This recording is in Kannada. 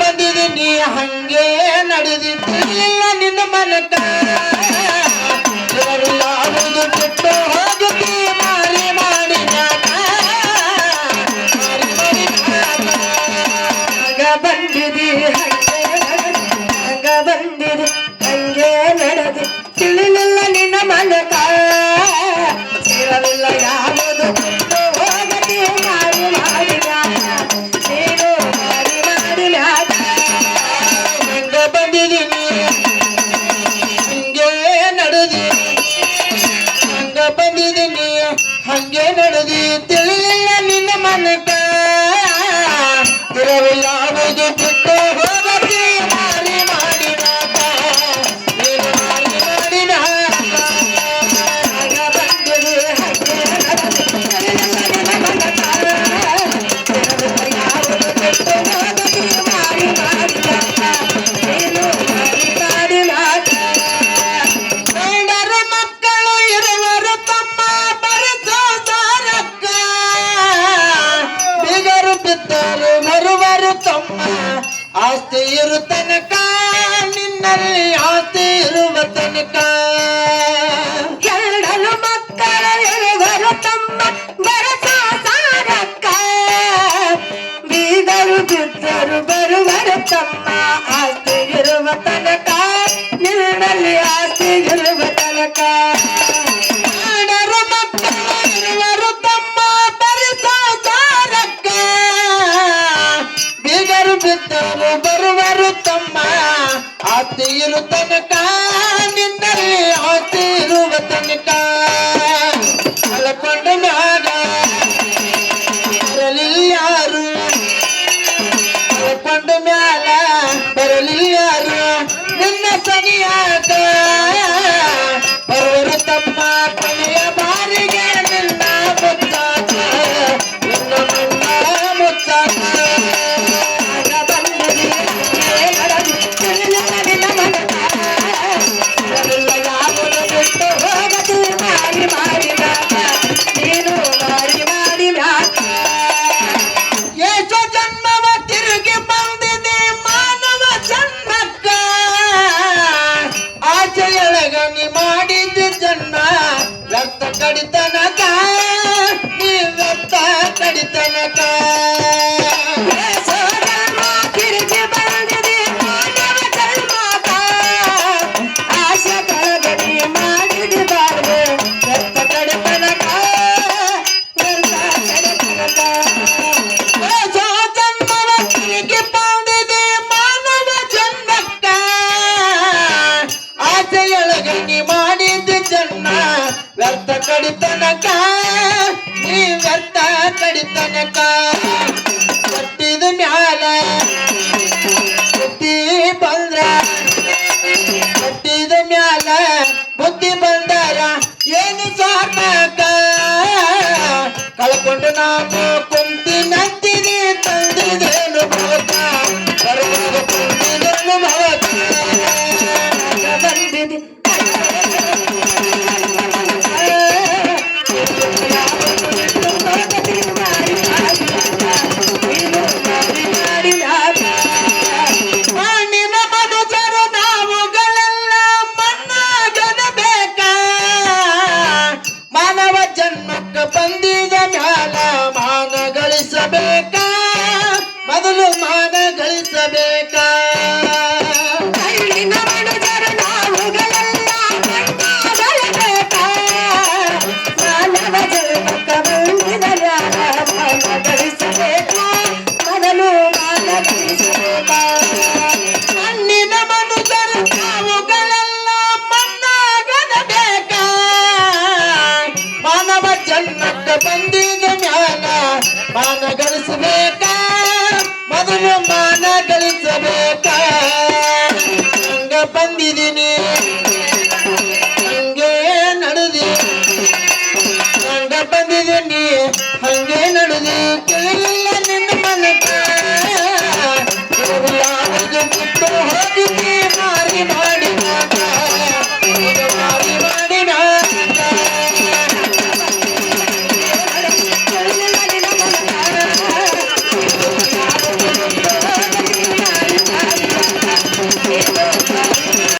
ಬಂದಿದೆ ನೀ ಹಂಗೆ ನಡೆದಿದ್ದಿಲ್ಲ ನಿನ್ನ ಮನಕ ಯಾವುದು ಮಾಡಿ ಹಂಗ ಬಂದಿದಿ ಹಂಗ Bambini! ಆಸ್ತಿ ಇರುತ್ತನಕ ನಿನ್ನಲ್ಲಿ ಆಸ್ತಿ ಆಸ್ತಿ ಇರು ತನಕ ನಿನ್ನಲ್ಲಿ ಆಸ್ತಿ ಇರುವ ತನಕ. ಕಳ್ಕೊಂಡ ಮ್ಯಾಗ ಯಾರು? ಕಳ್ಕೊಂಡ ಮ್ಯಾಲ ಯಾರು? ನಿನ್ನ ಬಾರಿಗೆ ನಿನ್ನ ಮುತ್ತಾತ ನಿನ್ನ ಮಣ್ಣ ಕಡಿತನ ಕರ್ತ ಕಡಿತನಕ ಬಹುಮಾನ ಗಳಿಸಬೇಕ ಬಂದಿದ್ದೀನಿ